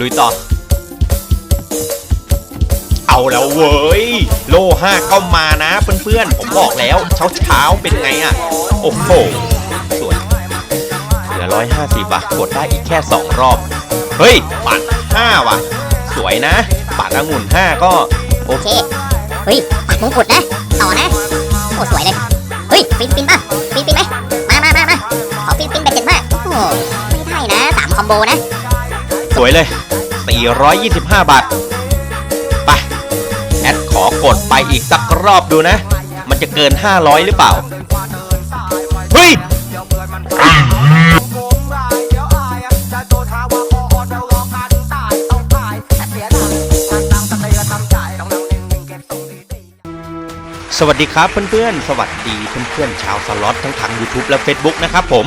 ลุยต่อ เอาแล้วเว้ย โลห้าก็มานะเพื่อนๆ ผมบอกแล้วเช้าเช้าเป็นไงอะ่ะ โอ้โห สวย เหลือร้อยห้าสิบะกดได้อีกแค่สองรอบ เฮ้ย ปัดห้าว่ะ สวยนะ ปัดองุ่นห้าก็ โอเค เฮ้ยปักมงกุฎนะ ต่อนะ โอ้สวยเลย เฮ้ยฟินฟินป่ะฟินฟินไหมมามามามาขอฟินฟินเบ็ดเจ็ดมาก โอ้ไม่ได้นะสามคอมโบนะ สวยเลย 425 บาท ไป แอดขอกดไปอีกสักรอบดูนะ มันจะเกิน 500 หรือเปล่า เฮ้ยสวัสดีครับเพื่อนๆ สวัสดีเพื่อนๆ ชาวสล็อตทั้งทาง YouTube และ Facebook นะครับผม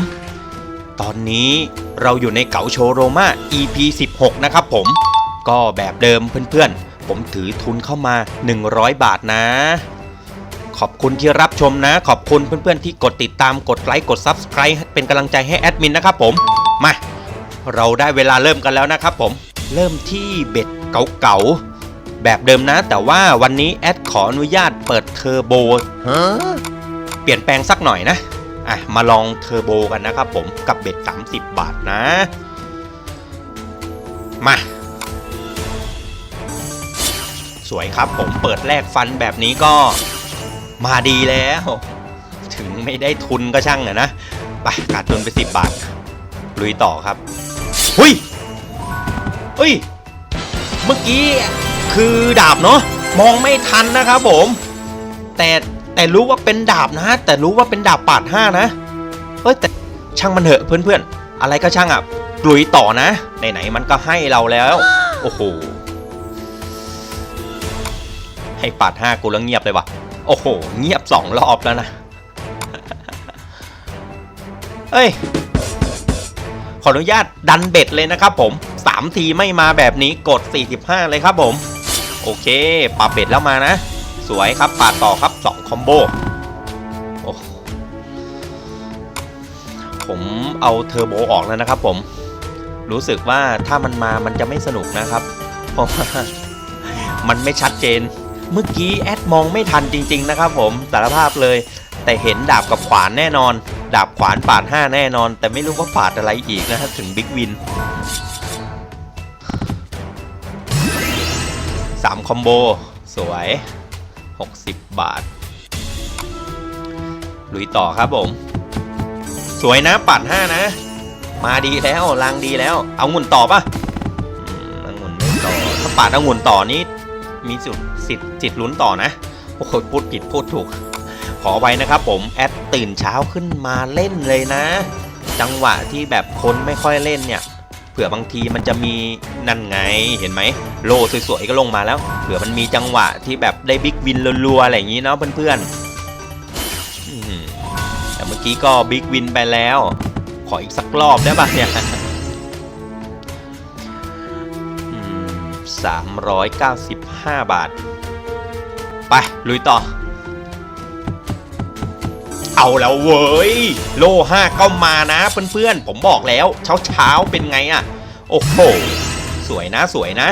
ตอนนี้เราอยู่ในเก๋าโชว์โรมา EP 16 นะครับผม ก็แบบเดิมเพื่อนๆ ผมถือทุนเข้ามา 100 บาทนะ ขอบคุณที่รับชมนะ ขอบคุณเพื่อนๆ ที่กดติดตามกดไลค์กด Subscribe เป็นกำลังใจให้แอดมินนะครับผม มา เราได้เวลาเริ่มกันแล้วนะครับผม เริ่มที่เบ็ดเก๋าๆ แบบเดิมนะ แต่ว่าวันนี้แอดขออนุญาตเปิดเทอร์โบ เปลี่ยนแปลงสักหน่อยนะ อะมาลองเทอร์โบกันนะครับผมกับเบ็ด 30 บาทนะ มา สวยครับผมเปิดแรกฟันแบบนี้ก็มาดีแล้ว ถึงไม่ได้ทุนก็ช่างอะนะไปขาดทุนไป 10 บาท ลุยต่อครับหุยเฮ้ย เมื่อกี้คือดาบเนาะมองไม่ทันนะครับผม แต่ แต่รู้ว่าเป็นดาบนะ แต่รู้ว่าเป็นดาบปาดห้านะเฮ้ยแต่ช่างมันเถอะเพื่อนๆ อะไรก็ช่างอะลุยต่อนะไหนๆมันก็ให้เราแล้ว โอ้โหให้ปาดห้ากูแล้วเงียบเลยว่ะโอ้โห เงียบสองรอบแล้วนะเฮ้ยขออนุญาตดันเบ็ดเลยนะครับผม3ทีไม่มาแบบนี้กด 45 เลยครับผม โอเค ปรับเบ็ดแล้วมานะ สวยครับปาดต่อครับ 2 คอมโบโอ้ผมเอาเทอร์โบออกแล้วนะครับผมรู้สึกว่าถ้ามันมามันจะไม่สนุกนะครับ เพราะว่ามันไม่ชัดเจน เมื่อกี้แอดมองไม่ทันจริง ๆ นะครับ ผมสารภาพเลย แต่เห็นดาบกับขวานแน่นอน ดาบขวานปาด5แน่นอน แต่ไม่รู้ว่าปาดอะไรอีกนะฮะถึงบิ๊กวิน3คอมโบ สวย 60 บาท ลุยต่อครับผม สวยนะปัด5นะ มาดีแล้วลางดีแล้ว เอางุ่นต่อปะเอางุ่นไม่ต่อถ้าปาดเอางุ่นต่อนี้มีสิทธิ์สิทธิ์จิตลุ้นต่อนะโอ้โหพูดผิดพูดถูก ขอไว้นะครับผมแอดตื่นเช้าขึ้นมาเล่นเลยนะ จังหวะที่แบบคนไม่ค่อยเล่นเนี่ย ผื่อบางทีมันจะมีนั่นไงเห็นไหมโลสวยๆก็ลงมาแล้วเผื่อมันมีจังหวะที่แบบได้บิ๊กวินรัวๆอะไรอย่างนี้เนาะเพื่อนๆแต่เมื่อกี้ก็บิ๊กวินไปแล้ว ขออีกสักรอบได้ป่ะเนี่ยสามร้อยเก้าสิบห้าบาท ไป ลุยต่อ เอาแล้วเว้ย โลห้าก็มานะเพื่อนๆ ผมบอกแล้ว เช้าเช้าเป็นไงอะ่ะโอ้โห สวยนะสวยนะ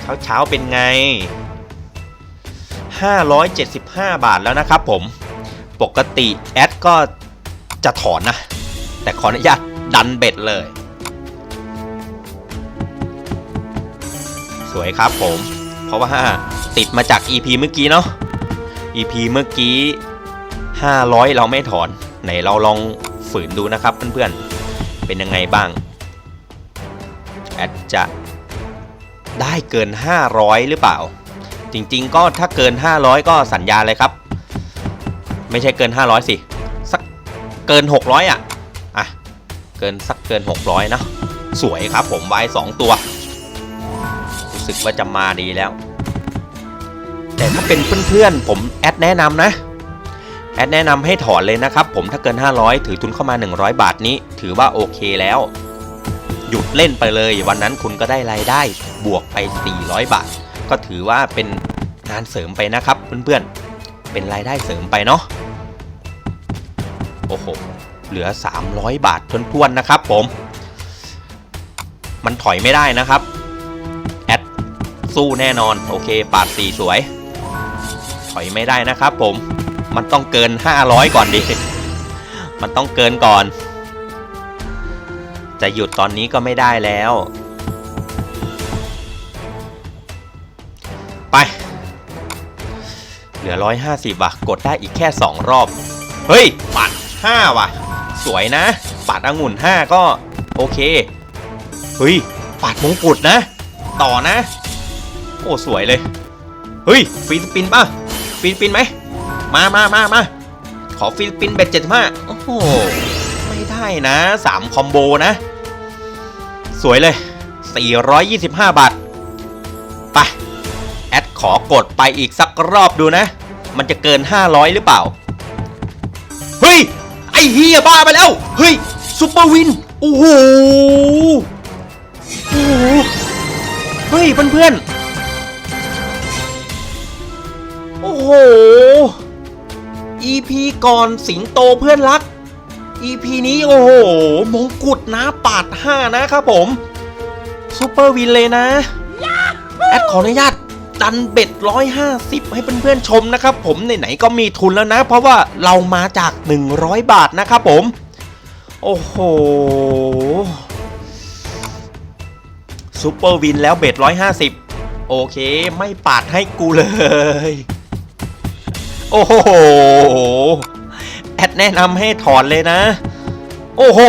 เช้าเช้าเป็นไง 575 บาทแล้วนะครับผม ปกติแอดก็จะถอนนะ แต่ขออนุญาตดันเบ็ดเลย สวยครับผม เพราะว่าติดมาจาก EP เมื่อกี้เนาะ EP เมื่อกี้ 500 เราไม่ถอนไหนเราลองฝืนดูนะครับเพื่อนๆ เป็นยังไงบ้างแอดจะได้เกิน 500 หรือเปล่า จริงๆ ก็ถ้าเกิน 500 ก็สัญญาเลยครับ ไม่ใช่เกิน 500 สิ สักเกิน 600 อะ อะ เกินสักเกิน 600 นะ สวยครับผมไว้ 2 ตัว รู้สึกว่าจะมาดีแล้ว แต่ถ้าเป็นเพื่อนๆ ผมแอดแนะนำนะ แอดแนะนำให้ถอนเลยนะครับผมถ้าเกิน 500 ถือทุนเข้ามา 100 บาทนี้ ถือว่าโอเคแล้ว หยุดเล่นไปเลย วันนั้นคุณก็ได้รายได้บวกไป 400 บาท ก็ถือว่าเป็นงานเสริมไปนะครับเพื่อนๆ เป็นรายได้เสริมไปเนาะโอ้โหเหลือ 300 บาททวนๆนะครับผม มันถอยไม่ได้นะครับ แอดสู้แน่นอน โอเค ปาดสีสวย ถอยไม่ได้นะครับผม มันต้องเกิน 500 ก่อนดิ มันต้องเกินก่อน จะหยุดตอนนี้ก็ไม่ได้แล้ว ไป เหลือ 150ว่ะ กดได้อีกแค่ 2 รอบ เฮ้ย ปัด 5 ว่ะ สวยนะ ปัดองุ่น 5 ก็ โอเค เฮ้ย ปัดมงกุฎนะ ต่อนะ โอ้ สวยเลย เฮ้ยฟิลิปปินป่ะฟิลิปปินไหม มามามามาขอฟิลิปปินส์เบ็ดเจ็ดห้าโอ้โห ไม่ได้นะ3คอมโบนะ สวยเลย 425 บาท ไป แอดขอกดไปอีกสักรอบดูนะ มันจะเกิน 500 หรือเปล่า เฮ้ย ไอเฮียบ้าไปแล้ว เฮ้ยซูเปอร์วิน โอ้โห โอ้โห เฮ้ยเพื่อนๆ โอ้โห EP ก่อนสิงโตเพื่อนรัก EP นี้โอ้โห มงกุฎนะปาด5นะครับผมซูเปอร์วินเลยนะ แอดขออนุญาตดันเบ็ด150ให้เพื่อนๆชมนะครับผมไหนๆก็มีทุนแล้วนะ เพราะว่าเรามาจาก 100 บาทนะครับผม โอ้โหซูเปอร์วินแล้วเบ็ด150โอเค ไม่ปาดให้กูเลย โอ้โห แอดแนะนำให้ถอนเลยนะ โอ้โห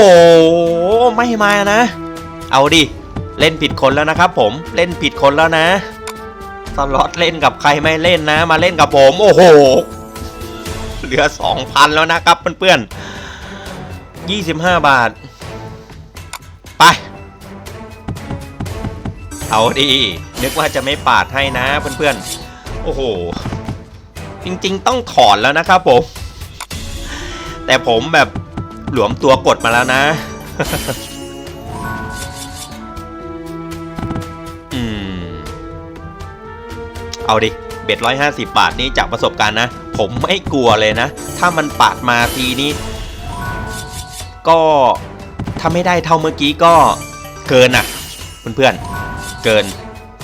ไม่มานะ เอาดิ เล่นผิดคนแล้วนะครับผม เล่นผิดคนแล้วนะ สล็อตเล่นกับใครไม่เล่นนะ มาเล่นกับผม โอ้โห เหลือ 2,000 แล้วนะครับเพื่อนๆ25 บาท ไปเอาดินึกว่าจะไม่ปาดให้นะเพื่อนๆ โอ้โห จริง ๆ ต้องถอนแล้วนะครับผม แต่ผมแบบหลวมตัวกดมาแล้วนะ อืม เอาดิเบ็ดร้อยห้าสิบบาทนี้จากประสบการณ์นะ ผมไม่กลัวเลยนะ ถ้ามันปาดมาทีนี้ ก็ถ้าไม่ได้เท่าเมื่อกี้ก็เกินอะ เพื่อนๆเกิน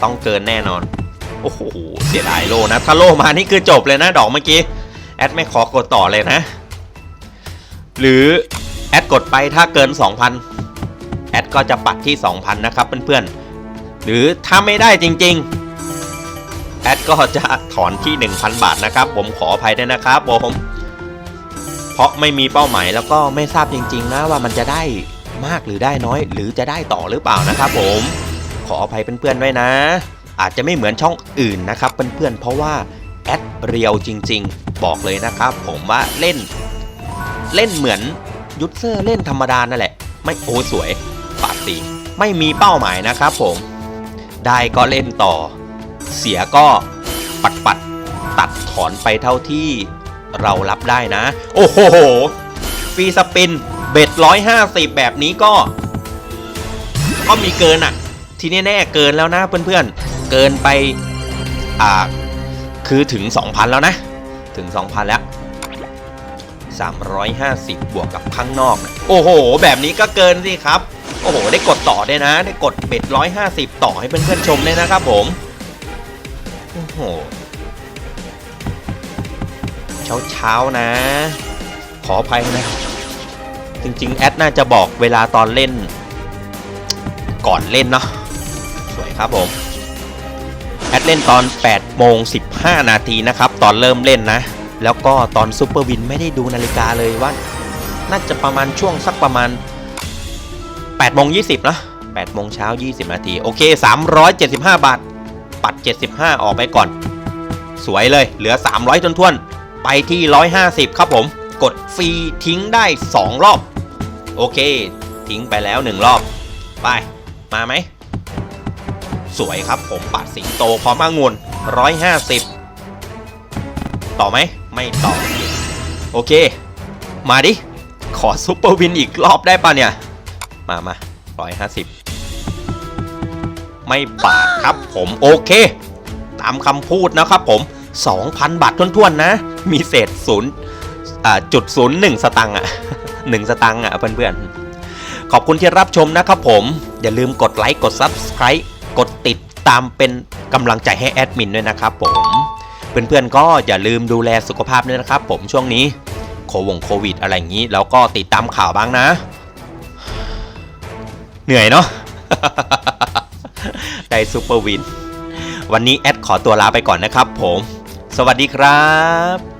ต้องเกินแน่นอน โอ้โหเสียดายโลนะ ถ้าโลมานี่คือจบเลยนะดอกเมื่อกี้ แอดไม่ขอกดต่อเลยนะ หรือแอดกดไปถ้าเกิน 2,000 แอดก็จะปัดที่ 2,000 นะครับเพื่อนๆ หรือถ้าไม่ได้จริงๆ แอดก็จะถอนที่ 1,000 บาทนะครับ ผมขออภัยด้วยนะครับผมเพราะไม่มีเป้าหมายแล้วก็ไม่ทราบจริง ๆ นะว่ามันจะได้มากหรือได้น้อย หรือจะได้ต่อหรือเปล่านะครับผมขออภัยเพื่อนๆด้วยนะ อาจจะไม่เหมือนช่องอื่นนะครับเพื่อนๆเพราะว่าแอดเรียวจริง ๆ บอกเลยนะครับ ผมว่าเล่น เล่นเหมือนยุทธเซอร์เล่นธรรมดานั่นแหละ ไม่โอ้สวยปาตีไม่มีเป้าหมายนะครับ ผมได้ก็เล่นต่อ เสียก็ปัดปัดตัดถอนไปเท่าที่เรารับได้นะ โอ้โหฟรีสปินเบ็ดร้อยห้าสิบแบบนี้ก็ ก็มีเกินอะ ที่แน่เกินแล้วนะเพื่อนๆ เกินไปอ่าคือถึง 2,000 แล้วนะ ถึง 2,000 แล้ว 350 บวกกับข้างนอกนะโอ้โห แบบนี้ก็เกินสิครับ โอ้โห ได้กดต่อด้วยนะ ได้กดเบ็ด150 ต่อให้เพื่อนๆชมเลยนะครับผม โอ้โหเช้าเช้าๆนะ ขออภัยนะ จริงๆ แอดน่าจะบอกเวลาตอนเล่น ก่อนเล่นเนาะ สวยครับผม แอดเล่นตอน8โมง15 นาทีนะครับ ตอนเริ่มเล่นนะ แล้วก็ตอนซูเปอร์วินไม่ได้ดูนาฬิกาเลยว่า น่าจะประมาณช่วงสักประมาณ8โมง20นะ8โมงเช้า 20 นาที โอเค 375 บาท ปัด 75 ออกไปก่อน สวยเลย เหลือ 300ทวนๆ ไปที่ 150 ครับผม กดฟรีทิ้งได้ 2 รอบ โอเค ทิ้งไปแล้ว 1 รอบ ไป มาไหม สวยครับผมปัดสิงโตพร้อมองุ่น150 ต่อไหม ไม่ต่อ โอเค มาดิ ขอซุปเปอร์วินอีกรอบได้ปะเนี่ย มามา150 ไม่ปาดครับผมโอเค ตามคำพูดนะครับผม 2,000 บาทท้วนๆนะ มีเศษศูนย์จุดศูนย์หนึ่งสตังค์อะหนึ่งสตังค์อะเพื่อนๆขอบคุณที่รับชมนะครับผม อย่าลืมกดไลค์ กด Subscribe กดติดตามเป็นกำลังใจให้แอดมินด้วยนะครับผม เพื่อนๆก็อย่าลืมดูแลสุขภาพด้วยนะครับผมช่วงนี้โควงโควิดอะไรอย่างนี้ แล้วก็ติดตามข่าวบ้างนะ เหนื่อยเนาะได้ซูเปอร์วิน วันนี้แอดขอตัวลาไปก่อนนะครับผม สวัสดีครับ